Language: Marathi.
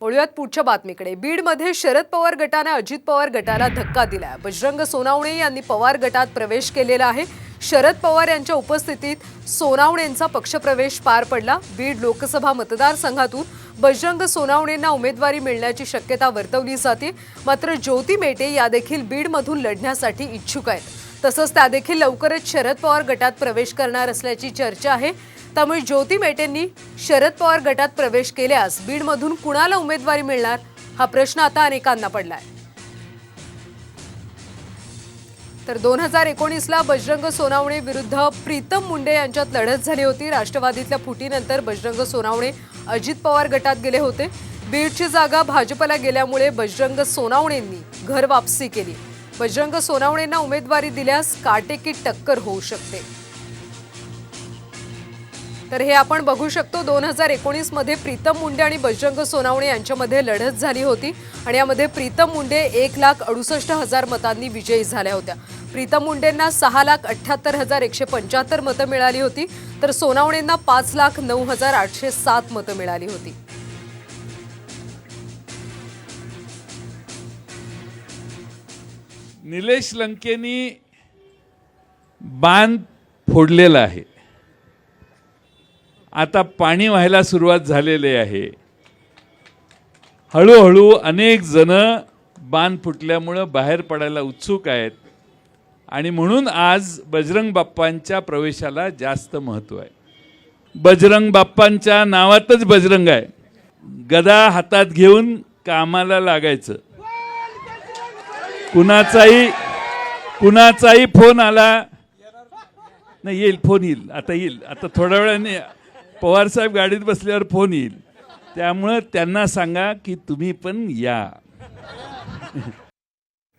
वळूयात पुढच्या बातमीकडे. बीडमध्ये शरद पवार गटाने अजित पवार गटाला धक्का दिलाय. बजरंग सोनावणे यांनी पवार गटात प्रवेश केलेला आहे. शरद पवार यांच्या उपस्थितीत सोनावणेंचा पक्षप्रवेश पार पडला. बीड लोकसभा मतदारसंघातून बजरंग सोनावणेंना उमेदवारी मिळण्याची शक्यता वर्तवली जाते. मात्र ज्योती मेटे या देखील बीडमधून लढण्यासाठी इच्छुक आहेत. तसंच त्या देखील लवकरच शरद पवार गटात प्रवेश करणार असल्याची चर्चा आहे. त्यामुळे ज्योती मेटेंनी शरद पवार गटात प्रवेश केल्यास बीडमधून कुणाला उमेदवारी मिळणार? हा प्रश्न आता अनेकांना पडलाय. तर दोन हजार एकोणीसला बजरंग सोनावणे विरुद्ध प्रीतम मुंडे यांच्यात लढत झाली होती. राष्ट्रवादीतल्या फुटीनंतर बजरंग सोनावणे अजित पवार गटात गेले होते. बीडची जागा भाजपला गेल्यामुळे बजरंग सोनावणेंनी घर वापसी केली. बजरंग सोनावणेंना उमेदवारी दिल्यास काटेकी टक्कर होऊ शकते. तर हे आपण बघू शकतो दोन हजार एकोणीसमध्ये प्रीतम मुंडे आणि बजरंग सोनावणे यांच्यामध्ये लढत झाली होती आणि यामध्ये प्रीतम मुंडे एक लाख अडुसष्ट हजार मतांनी विजयी झाल्या होत्या. प्रीतम मुंडेंना सहा लाख अठ्ठ्याहत्तर हजार एकशे पंच्याहत्तर मतं मिळाली होती तर सोनावणेंना पाच लाख नऊ हजार आठशे सात मतं मिळाली होती. निलेश लंकेनी बांध फोडलेला आहे. आता पाणी व्हायला सुरुवात झालेली आहे. हळूहळू अनेक जण बांध फुटल्यामुळं बाहेर पडायला उत्सुक आहेत आणि म्हणून आज बजरंग बाप्पांच्या प्रवेशाला जास्त महत्त्व आहे. बजरंग बाप्पांच्या नावातच बजरंग आहे. गदा हातात घेऊन कामाला लागायचं. कुणाचाही कुणाचाही फोन आला नाही येईल फोन येईल आता येईल. आता थोड्या वेळाने पवार साहेब गाडीत बसल्यावर फोन येईल. त्यामुळं त्यांना सांगा की तुम्ही पण या.